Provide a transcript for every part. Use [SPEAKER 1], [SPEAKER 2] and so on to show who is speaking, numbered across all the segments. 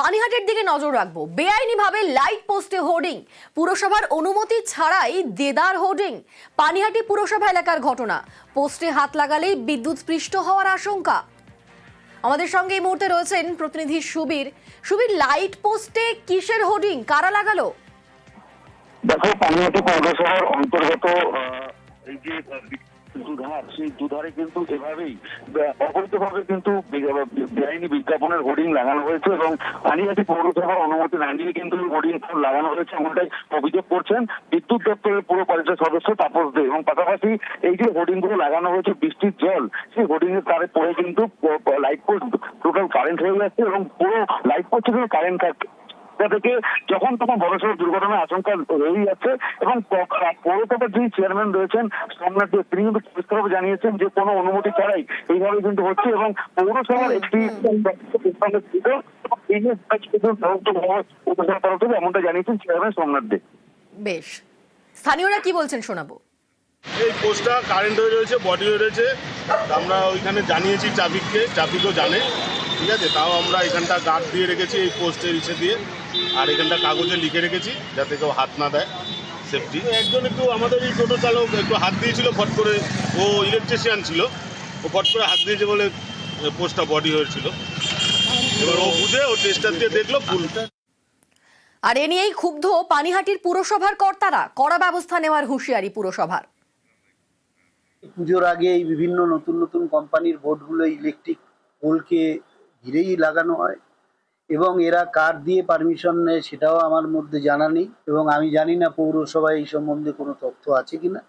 [SPEAKER 1] পানিহাটের দিকে নজর রাখব। বেআইনিভাবে লাইট পোস্টে হোর্ডিং। পুরসভার অনুমতি ছাড়াই দেদার হোর্ডিং। পানিহাটি পুরসভা এলাকার ঘটনা। পোস্টে হাত লাগালেই বিদ্যুৎ স্পৃষ্ট হওয়ার আশঙ্কা। আমাদের সঙ্গে এই মুহূর্তে রয়েছেন প্রতিনিধি সুবীর। সুবীর, লাইট পোস্টে কিসের হোর্ডিং? কারা লাগালো?
[SPEAKER 2] দেখো, পানিহাটি পৌরসভার অন্তর্গত এই যে দুধার, সেই দুধারে কিন্তু এভাবেই অবৈধভাবে কিন্তু বেআইনি বিজ্ঞাপনের হোর্ডিং লাগানো হয়েছে এবং পানিহাটি পৌরসভার অনুমতি না নিয়ে কিন্তু হোর্ডিং লাগানো হয়েছে এমনটাই অভিযোগ করছেন। বিদ্যুৎ দপ্তরের পুরো পরিষদ সদস্য তাপস দে এবং পাশাপাশি এই যে হোর্ডিংগুলো লাগানো হয়েছে বৃষ্টির জল, সেই হোর্ডিং এর তারে পড়ে কিন্তু লাইট পোস্ট টোটাল কারেন্ট হয়ে যাচ্ছে এবং পুরো লাইট পোস্টে কারেন্ট এটা থেকে যখন তখন বড়সড় দুর্ঘটনার আশঙ্কা রয়েই যাচ্ছে এবং পৌরসভার যিনি চেয়ারম্যান রয়েছেন সোমনাথ দেব তিনি কিন্তু পরিষ্কারভাবে জানিয়েছেন যে কোনো অনুমতি ছাড়াই এইভাবে কিন্তু হচ্ছে এবং পৌরসভার একটি এই যে পৌরসভার তরফ থেকে এমনটা জানিয়েছেন চেয়ারম্যান সোমনাথ দেব
[SPEAKER 1] বেশ। স্থানীয়রা কি বলছেন শোনাবো?
[SPEAKER 3] এই পোস্টটা কারেন্ট হয়ে রয়েছে বডি হয়ে রয়েছে। আমরা ওইখানে জানিয়েছি ট্রাফিককে ট্রাফিকও জানে। ঠিক আছে? তাও আমরা এখানটা গার্ড দিয়ে রেখেছি এই পোস্টের ইসে দিয়ে। আর এখানটা কাগজে লিখে রেখেছি যাতে কেউ হাত না দেয় সেফটি একজন একটু আমাদের এই টোটো চালক একটু হাত দিয়েছিল ফট করে ও ইলেকট্রিশিয়ান ছিল ও ফট করে হাত দিয়েছে বলে পোস্টটা বডি হয়েছিল। এবার ও বুঝে ও টেস্টার দিয়ে দেখল ফুল।
[SPEAKER 1] আর এ নিয়েই ক্ষুব্ধ পানিহাটির পুরসভার কর্তারা। কড়া ব্যবস্থা নেওয়ার হুঁশিয়ারি পুরসভার।
[SPEAKER 4] পুজোর আগে এই বিভিন্ন নতুন নতুন কোম্পানির বোর্ডগুলো ইলেকট্রিক পোলকে ঘিরেই লাগানো হয়। এবং এরা কার দিয়ে পারমিশন নেয় সেটাও আমার মধ্যে জানা নেই এবং আমি জানি না পৌরসভায় এই সম্বন্ধে কোনো তথ্য আছে কিনা।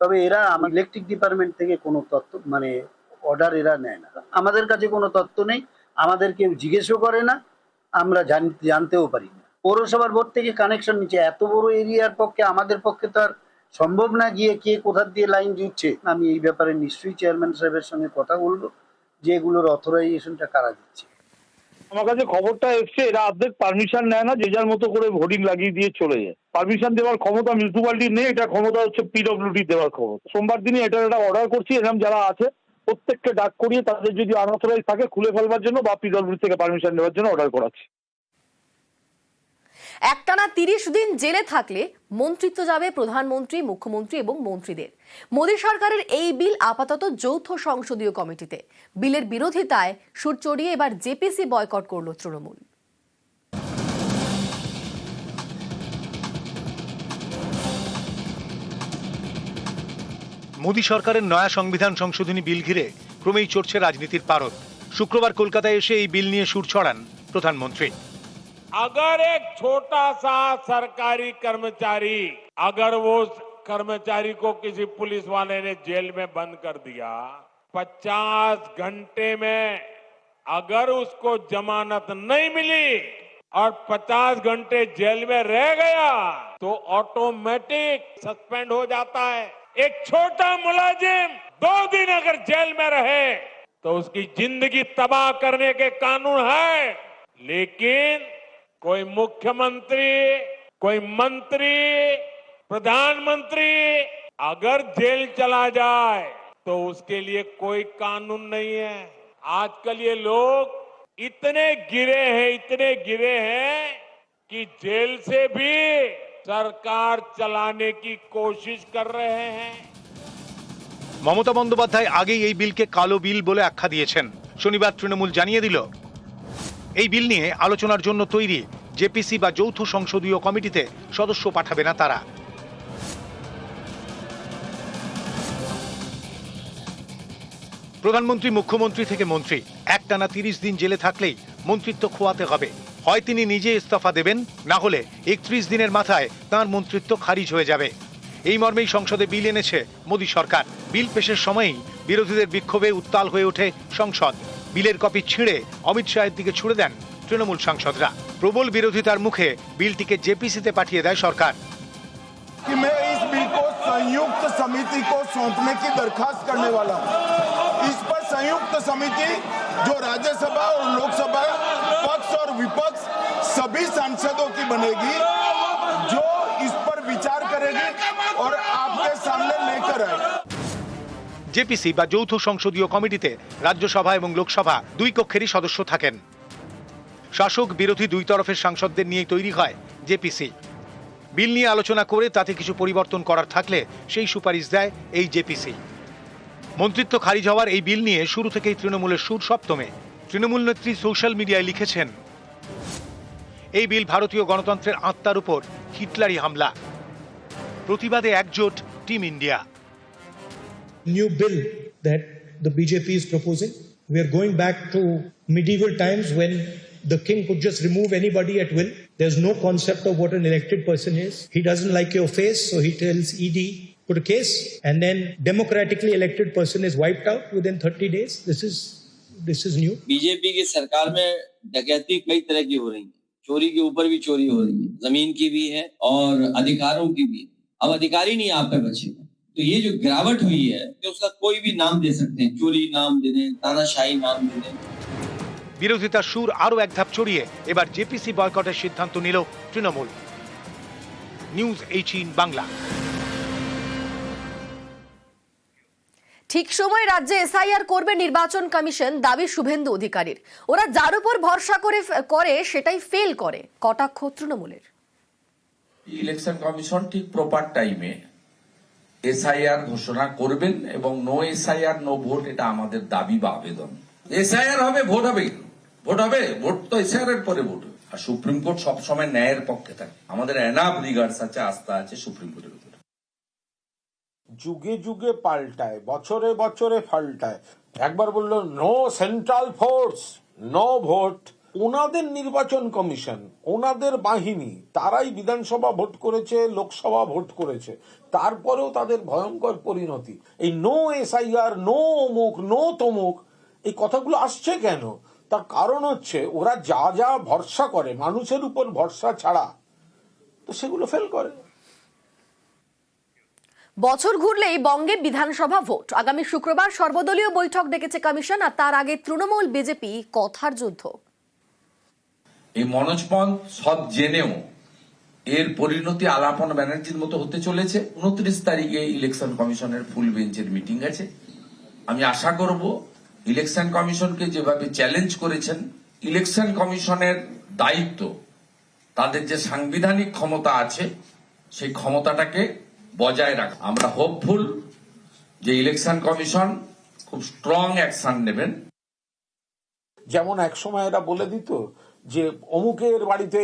[SPEAKER 4] তবে এরা আমার ইলেকট্রিক ডিপার্টমেন্ট থেকে কোনো তথ্য মানে অর্ডার এরা নেয় না। আমাদের কাছে কোনো তথ্য নেই, আমাদের কেউ জিজ্ঞেসও করে না, আমরা জান- জানতেও পারি না। পৌরসভার বোর্ড থেকে কানেকশন নিচ্ছে, এত বড় এরিয়ার পক্ষে, আমাদের পক্ষে তো আর সম্ভব না গিয়ে কে কোথার দিয়ে লাইন জুটছে আমি এই ব্যাপারে নিশ্চয়ই চেয়ারম্যান সাহেবের সঙ্গে কথা বলব, যে এগুলোর অথরাইজেশনটা কারা দিচ্ছে।
[SPEAKER 5] আমার কাছে খবরটা এসছে, এরা অর্ধেক পারমিশন নেয় না, যে যার মতো করে হোর্ডিং লাগিয়ে দিয়ে চলে যায়। পারমিশন দেওয়ার ক্ষমতা মিউনিসিপালিটির নেই, এটা ক্ষমতা হচ্ছে পিডব্লিউডি দেওয়ার ক্ষমতা। সোমবার দিনই এটা একটা অর্ডার করছি, এরকম যারা আছে, প্রত্যেককে ডাক করিয়ে তাদের যদি আনঅথরাইজ থাকে, খুলে ফেলবার জন্য বা পিডব্লিউডি থেকে পারমিশন নেওয়ার জন্য অর্ডার করাচ্ছি।
[SPEAKER 1] একটানা তিরিশ দিন জেলে থাকলে মন্ত্রিত্ব যাবে প্রধানমন্ত্রী, মুখ্যমন্ত্রী এবং মন্ত্রীদের। মোদী সরকারের এই বিল আপাতত যৌথ সংসদীয় কমিটিতে। বিলের বিরোধিতায় সুর চড়িয়ে এবার জেপিসি বয়কট করল তৃণমূল।
[SPEAKER 6] মোদী সরকারের নয়া সংবিধান সংশোধনী বিল ঘিরে ক্রমেই চড়ছে রাজনীতির পারদ। শুক্রবার কলকাতায় এসে এই বিল নিয়ে সুর ছড়ান প্রধানমন্ত্রী।
[SPEAKER 7] अगर एक छोटा सा सरकारी कर्मचारी, अगर वो कर्मचारी को किसी पुलिस वाले ने जेल में बंद कर दिया 50 घंटे में अगर उसको जमानत नहीं मिली और 50 घंटे जेल में रह गया तो ऑटोमेटिक सस्पेंड हो जाता है। एक छोटा मुलाजिम दो दिन अगर जेल में रहे तो उसकी ज़िंदगी तबाह करने के कानून है। लेकिन कोई मुख्यमंत्री कोई मंत्री प्रधानमंत्री अगर जेल चला जाए तो उसके लिए कोई कानून नहीं है आजकल ये लोग इतने गिरे हैं इतने गिरे हैं कि जेल से भी सरकार चलाने की कोशिश कर रहे हैं
[SPEAKER 6] মমতা বন্দ্যোপাধ্যায় আগেই এই বিলকে কালো বিল বলে আখ্যা দিয়েছেন শনিবার তৃণমূল জানিয়ে দিল এই বিল নিয়ে আলোচনার জন্য তৈরি জেপিসি বা যৌথ সংসদীয় কমিটিতে সদস্য পাঠাবে না তারা। প্রধানমন্ত্রী, মুখ্যমন্ত্রী থেকে মন্ত্রী, একটানা তিরিশ দিন জেলে থাকলেই মন্ত্রিত্ব খোয়াতে হবে। হয় তিনি নিজে ইস্তফা দেবেন, না হলে একত্রিশ দিনের মাথায় তার মন্ত্রিত্ব খারিজ হয়ে যাবে। এই মর্মেই সংসদে বিল এনেছে মোদী সরকার। বিল পেশের সময়েই বিরোধীদের বিক্ষোভে উত্তাল হয়ে ওঠে সংসদ। বিলের কপি ছিঁড়ে অমিত শাহের দিকে ছুড়ে দেন তৃণমূল সাংসদরা প্রবল বিরোধিতার মুখে বিলটিকে জেপিসিতে পাঠিয়ে দেয় সরকার
[SPEAKER 8] कि मैं इस बिल को संयुक्त समिति को सौंपने की दरखास्त करने वाला हूं इस पर संयुक्त समिति जो राज्यसभा और लोकसभा पक्ष और विपक्ष सभी सांसदों की बनेगी जो इस पर विचार करेगी और आपके सामने लेकर आएगी
[SPEAKER 6] জেপিসি বা যৌথ সংসদীয় কমিটিতে রাজ্যসভা এবং লোকসভা দুই কক্ষেরই সদস্য থাকেন। শাসক বিরোধী দুই তরফের সাংসদদের নিয়ে তৈরি হয় জেপিসি। বিল নিয়ে আলোচনা করে তাতে কিছু পরিবর্তন করার থাকলে সেই সুপারিশ দেয় এই জেপিসি। মন্ত্রিত্ব খারিজ হওয়ার এই বিল নিয়ে শুরু থেকেই তৃণমূলের সুর সপ্তমে। তৃণমূল নেত্রী সোশ্যাল মিডিয়ায় লিখেছেন, এই বিল ভারতীয় গণতন্ত্রের আত্মার উপর হিটলারি হামলা। প্রতিবাদে একজোট team India.
[SPEAKER 9] new bill that the BJP is proposing. We are going back to medieval times when the king could just remove anybody at will. There's no concept of what an elected person is. He doesn't like your face, so he tells ED, put a case, and then democratically elected person is wiped out within 30 days. This is this is new.
[SPEAKER 10] BJP की सरकार में डकैती कई तरह की हो रही है चोरी के ऊपर भी चोरी हो रही है जमीन की भी है और अधिकारों की भी अब अधिकार ही नहीं है आप पे बचेगा तो ये जो गिरावट हुई है कि उसका कोई भी नाम दे सकते हैं चोरी नाम दे दें तानाशाही नाम दे दें
[SPEAKER 6] বিরোধিতার সুর আরও এক ধাপ ছড়িয়ে এবার জেপিসি বয়কটের সিদ্ধান্ত নিল তৃণমূল নিউজ এইচিন বাংলা
[SPEAKER 1] ঠিক সময় রাজ্যে এসআইআর করবে নির্বাচন কমিশন দাবি শুভেন্দু অধিকারীর ওরা যার উপর ভরসা করে করে সেটাই ফেল করে কটাক্ষ তৃণমূলের
[SPEAKER 11] ইলেকশন কমিশন ঠিক প্রপার টাইমে এসআইআর ঘোষণা করবেন এবং নো এসআইআর নো ভোট এটা আমাদের দাবি বা আবেদন। এসআইআর হবে ভোট হবে ভোট হবে? ভোট তো এসআইআর এর পরে ভোট। আর সুপ্রিম কোর্ট সবসময় ন্যায়ের পক্ষে থাকে। আমাদের এনাফ রিগার্ডস আছে, আস্থা আছে সুপ্রিম কোর্টের উপরে।
[SPEAKER 12] যুগে যুগে পাল্টায়, বছরে বছরে পাল্টায় একবার বলল no central force no vote ওনাদের নির্বাচন কমিশন, ওনাদের বাহিনী, তারাই বিধানসভা ভোট করেছে, লোকসভা ভোট করেছে। তারপরেও তাদের ভয়ঙ্কর পরিণতি। এই নো এস এসআইআর নো অমুক নো তমুক, এই কথাগুলো আসছে কেন? তার কারণ হচ্ছে, ওরা যা যা ভরসা করে, মানুষের উপর ভরসা ছাড়া, তো সেগুলো ফেল করে।
[SPEAKER 1] বছর ঘুরলেই বঙ্গে বিধানসভা ভোট। আগামী শুক্রবার সর্বদলীয় বৈঠক ডেকেছে কমিশন, আর তার আগে তৃণমূল বিজেপি কথার যুদ্ধ।
[SPEAKER 11] এই মনোজ পন্থ সব জেনেও এর পরিণতি আলাপন ব্যানার্জির মতো হতে চলেছে। উনত্রিশ তারিখে ইলেকশন কমিশনের ফুল বেঞ্চের মিটিং আছে। আমি আশা করব ইলেকশন কমিশনকে যেভাবে চ্যালেঞ্জ করেছেন, ইলেকশন কমিশনের দায়িত্ব, তাদের যে সাংবিধানিক ক্ষমতা আছে, সেই ক্ষমতাটাকে বজায় রাখা। আমরা হোপফুল যে ইলেকশন কমিশন খুব স্ট্রং অ্যাকশন নেবেন।
[SPEAKER 12] যেমন এক সময় এরা বলে দিত যে অমুকের বাড়িতে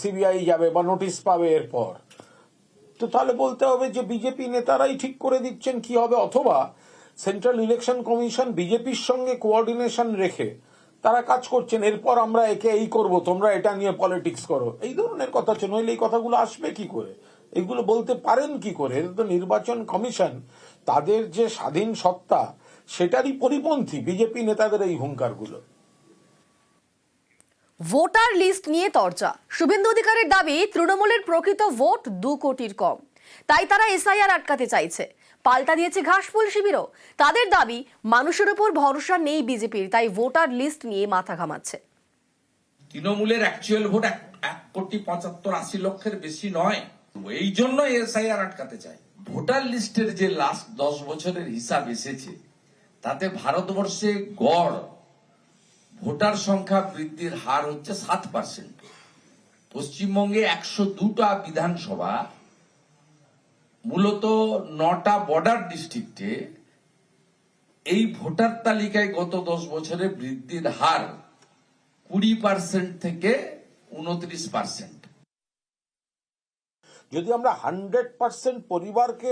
[SPEAKER 12] সিবিআই যাবে বা নোটিশ পাবে এরপর। তো তাহলে বলতে হবে যে বিজেপি নেতারাই ঠিক করে দিচ্ছেন কি হবে, অথবা সেন্ট্রাল ইলেকশন কমিশন বিজেপির সঙ্গে কোঅর্ডিনেশন রেখে তারা কাজ করছেন, এরপর আমরা একে এই করব, তোমরা এটা নিয়ে পলিটিক্স করো। এই ধরনের কথা হচ্ছে, নইলে এই কথাগুলো আসবে কি করে? এগুলো বলতে পারেন কি করে? এটা তো নির্বাচন কমিশন, তাদের যে স্বাধীন সত্তা, সেটারই পরিপন্থী বিজেপি নেতাদের এই হুঙ্কারগুলো।
[SPEAKER 1] ভোটার লিস্ট নিয়ে তরজা। শুভেন্দু অধিকারের দাবি, তৃণমূলের প্রকৃত ভোট দু কোটির কম। তাই তারা এসআইআর আটকাতে চাইছে। পাল্টা দিয়েছে ঘাসফুল শিবিরও। তাদের দাবি, মানুষের উপর ভরসা নেই বিজেপির, তাই ভোটার লিস্ট নিয়ে মাথা ঘামাচ্ছে।
[SPEAKER 11] তৃণমূলের অ্যাকচুয়াল ভোট এক কোটি পঁচাত্তর আশি লক্ষের বেশি নয়। এই জন্য এসআইআর আটকাতে চায় ভোটার লিস্টের যে লাস্ট দশ বছরের হিসাব এসেছে, তাতে ভারতবর্ষে গড় ভোটার সংখ্যা বৃদ্ধির হার হচ্ছে সাত পার্সেন্ট পশ্চিমবঙ্গে একশো দুটা বিধানসভা, মূলত নটা বর্ডার ডিস্ট্রিক্টে এই ভোটার তালিকায় গত দশ বছরে বৃদ্ধির হার কুড়ি পার্সেন্ট থেকে উনত্রিশ পার্সেন্ট
[SPEAKER 12] যদি আমরা হান্ড্রেড পার্সেন্ট পরিবারকে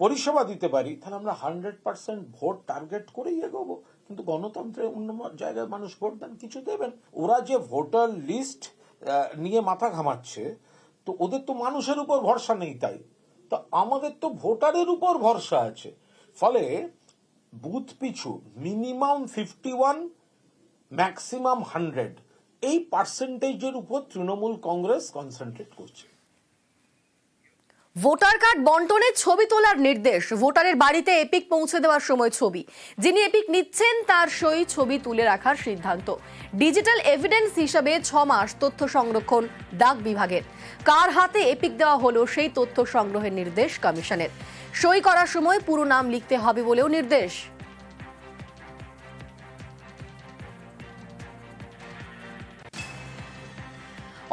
[SPEAKER 12] পরিষেবা দিতে পারি, তাহলে আমরা হান্ড্রেড পার্সেন্ট ভোট টার্গেট করেই এগোবো। কিন্তু গণতন্ত্রে অন্য জায়গায় মানুষ ভোট দেন, কিছু দেবেন। ওরা যে ভোটার লিস্ট নিয়ে মাথা ঘামাচ্ছে, তো ওদের তো মানুষের উপর ভরসা নেই তাই। তো আমাদের তো ভোটারের উপর ভরসা আছে। ফলে বুথ পিছু minimum fifty one, maximum hundred, এই পার্সেন্টেজের উপর তৃণমূল কংগ্রেস কনসেন্ট্রেট করছে।
[SPEAKER 1] ভোটার কার্ড বন্টনের ছবি তোলার নির্দেশ। ভোটারের বাড়িতে এপিক পৌঁছে দেওয়ার সময় ছবি। যিনি এপিক নিচ্ছেন, তার সই ছবি তুলে রাখার সিদ্ধান্ত। ডিজিটাল এভিডেন্স হিসাবে ছ মাস তথ্য সংরক্ষণ ডাক বিভাগের। কার হাতে এপিক দেওয়া হলো সেই তথ্য সংগ্রহের নির্দেশ কমিশনের। সই করার সময় পুরো নাম লিখতে হবে বলেও নির্দেশ।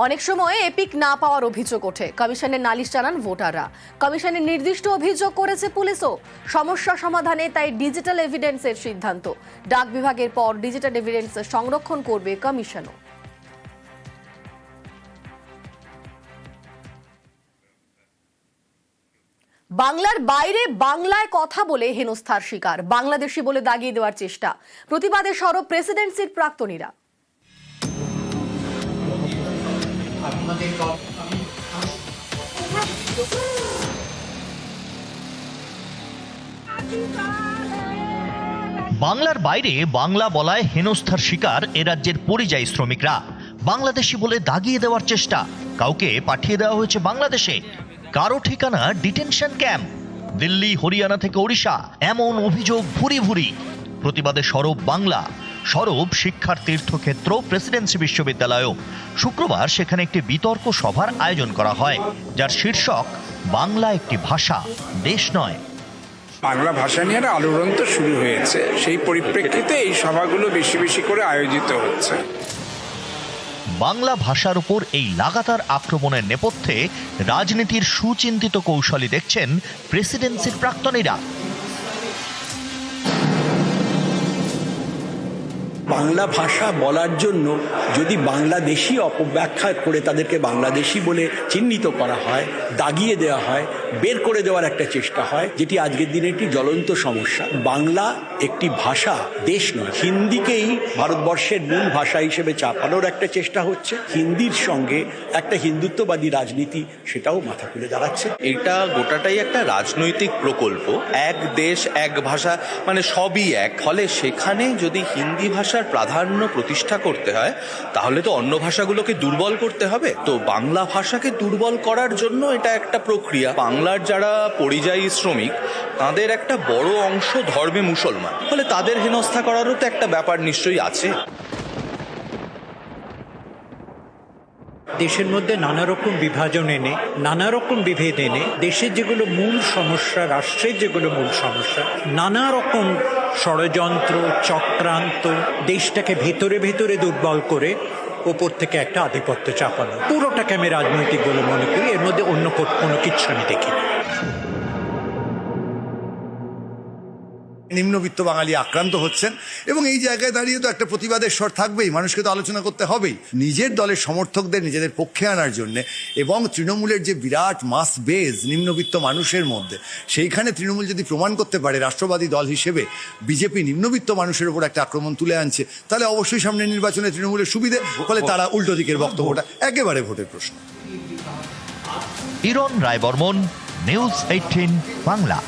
[SPEAKER 1] অনেক সময় এপিক না পাওয়ার অভিযোগ ওঠে। কমিশনের নালিশ জানান ভোটাররা। কমিশনের নির্দিষ্ট অভিযোগ করেছে পুলিশও। সমস্যা সমাধানে তাই ডিজিটাল এভিডেন্সের সিদ্ধান্ত। ডাক বিভাগের পর ডিজিটাল এভিডেন্স সংরক্ষণ করবে কমিশনও। বাংলার বাইরে বাংলায় কথা বলে হেনস্থার শিকার। বাংলাদেশি বলে দাগিয়ে দেওয়ার চেষ্টা। প্রতিবাদে সরব প্রেসিডেন্সির প্রাক্তনীরা।
[SPEAKER 13] বাংলার বাইরে বাংলা বলায় হেনস্থার শিকার এ রাজ্যের পরিযায়ী শ্রমিকরা। বাংলাদেশি বলে দাগিয়ে দেওয়ার চেষ্টা। কাউকে পাঠিয়ে দেওয়া হয়েছে বাংলাদেশে। কারও ঠিকানা ডিটেনশন ক্যাম্প। দিল্লি, হরিয়ানা থেকে ওড়িশা, এমন অভিযোগ ভুরি ভুরি। প্রতিবাদে সরব বাংলা। সরব শিক্ষার তীর্থক্ষেত্র প্রেসিডেন্সি বিশ্ববিদ্যালয়ও। শুক্রবার সেখানে একটি বিতর্ক সভার আয়োজন করা হয় যার শীর্ষক বাংলা একটি ভাষা দেশ নয়।
[SPEAKER 14] বাংলা ভাষা নিয়ে একটা আলোড়ন তো শুরু হয়েছে। সেই পরিপ্রেক্ষিতে এই সভাগুলো বেশি বেশি করে আয়োজিত হচ্ছে।
[SPEAKER 13] বাংলা ভাষার উপর এই লাগাতার আক্রমণের নেপথ্যে রাজনীতির সুচিন্তিত কৌশলী দেখছেন প্রেসিডেন্সির প্রাক্তনীরা।
[SPEAKER 15] বাংলা ভাষা বলার জন্য যদি বাংলাদেশি অপব্যাখ্যা করে তাদেরকে বাংলাদেশি বলে চিহ্নিত করা হয়, দাগিয়ে দেওয়া হয়, বের করে দেওয়ার একটা চেষ্টা হয়, যেটি আজকের দিনে একটি জ্বলন্ত সমস্যা। বাংলা একটি ভাষা, দেশ নয়। হিন্দিকেই ভারতবর্ষের মূল ভাষা হিসেবে চাপানোর একটা চেষ্টা হচ্ছে। হিন্দির সঙ্গে একটা হিন্দুত্ববাদী রাজনীতি সেটাও মাথা খুলে দাঁড়াচ্ছে।
[SPEAKER 16] এটা গোটাটাই একটা রাজনৈতিক প্রকল্প। এক দেশ, এক ভাষা মানে সবই এক। ফলে সেখানে যদি হিন্দি ভাষার প্রাধান্য প্রতিষ্ঠা করতে হয়, তাহলে তো অন্য ভাষাগুলোকে দুর্বল করতে হবে। তো বাংলা ভাষাকে দুর্বল করার জন্য এটা একটা প্রক্রিয়া। বাংলার যারা পরিযায়ী শ্রমিক, তাদের একটা বড় অংশ ধর্মে মুসলমান। ফলে তাদের হেনস্থা করারও তো একটা ব্যাপার নিশ্চয়ই আছে।
[SPEAKER 17] দেশের মধ্যে নানা রকম বিভাজন এনে, নানা রকম বিভেদ এনে, দেশের যেগুলো মূল সমস্যা, রাষ্ট্রের যেগুলো মূল সমস্যা, নানা রকম ষড়যন্ত্র, চক্রান্ত, দেশটাকে ভেতরে ভেতরে দুর্বল করে ওপর থেকে একটা আধিপত্য চাপানো। পুরোটাকে আমি রাজনৈতিক বলে মনে করি, এর মধ্যে অন্য কোনো কিছু আমি দেখি না।
[SPEAKER 18] নিম্নবিত্ত বাঙালি আক্রান্ত হচ্ছেন এবং এই জায়গায় দাঁড়িয়ে তো একটা প্রতিবাদের স্বর থাকবেই, মানুষকে তো আলোচনা করতে হবেই। নিজের দলের সমর্থকদের, নিজেদের পক্ষে আনার জন্য এবং তৃণমূলের যে বিরাট মাস বেজ নিম্নবিত্ত মানুষের মধ্যে, সেইখানে তৃণমূল যদি প্রমাণ করতে পারে, রাষ্ট্রবাদী দল হিসেবে বিজেপি নিম্নবিত্ত মানুষের উপর একটা আক্রমণ তুলে আনছে, তাহলে অবশ্যই সামনে নির্বাচনে তৃণমূলের সুবিধে, ফলে তারা উল্টো দিকের বক্তব্যটা একেবারে ভোটের প্রশ্ন।
[SPEAKER 13] Iran Roy Barman news eighteen, Bangla.